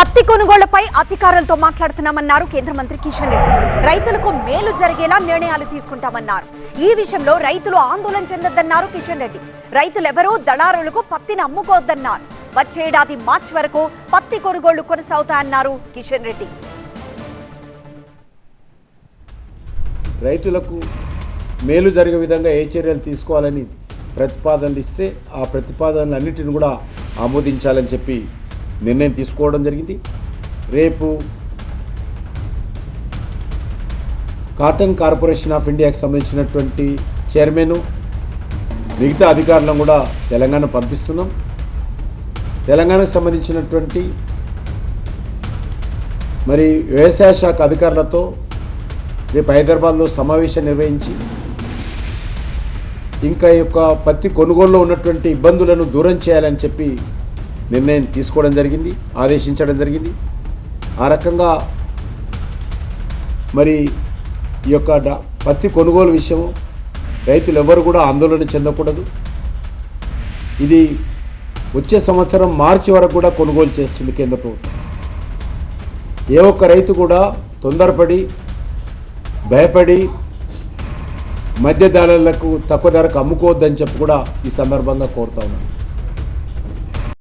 పత్తి కొనుగోళ్ళపై అధికారులతో మాట్లాడుతున్నామన్నారు కేంద్ర మంత్రి కిషన్ రెడ్డి. రైతులకు మేలు జరిగేలా నిర్ణయాలు తీసుకుంటామన్నారు. ఈ విషయంలో రైతులు ఆందోళన చెందొద్దన్నారు కిషన్ రెడ్డి. రైతులెవరూ దళారులకు పత్తిని అమ్ముకోవద్దన్నారు. వచ్చేడాది మార్చి వరకు పత్తి కొనుగోళ్ళు కొనసాగుతాయన్నారు కిషన్ రెడ్డి. రైతులకు మేలు జరిగే విధంగా ఏ చర్యలు తీసుకోవాలని ప్రతిపాదనలు ఇస్తే ఆ ప్రతిపాదనలు అన్నిటిని కూడా ఆమోదించాలని చెప్పి నిర్ణయం తీసుకోవడం జరిగింది. రేపు కాటన్ కార్పొరేషన్ ఆఫ్ ఇండియాకి సంబంధించినటువంటి చైర్మన్ మిగతా అధికారులను కూడా తెలంగాణ పంపిస్తున్నాం. తెలంగాణకు సంబంధించినటువంటి మరి వ్యవసాయ శాఖ అధికారులతో రేపు హైదరాబాద్లో సమావేశం నిర్వహించి ఇంకా యొక్క పత్తి కొనుగోలులో ఉన్నటువంటి ఇబ్బందులను దూరం చేయాలని చెప్పి నిర్ణయం తీసుకోవడం జరిగింది ఆదేశించడం జరిగింది. ఆ రకంగా మరి ఈ యొక్క పత్తి కొనుగోలు విషయం రైతులు ఎవరు కూడా ఆందోళన చెందకూడదు. ఇది వచ్చే సంవత్సరం మార్చి వరకు కూడా కొనుగోలు చేస్తుంది కేంద్ర ప్రభుత్వం. ఏ ఒక్క రైతు కూడా తొందరపడి భయపడి మధ్య దళాలకు తక్కువ ధరకు అమ్ముకోవద్దని చెప్పి కూడా ఈ సందర్భంగా కోరుతా ఉన్నాను.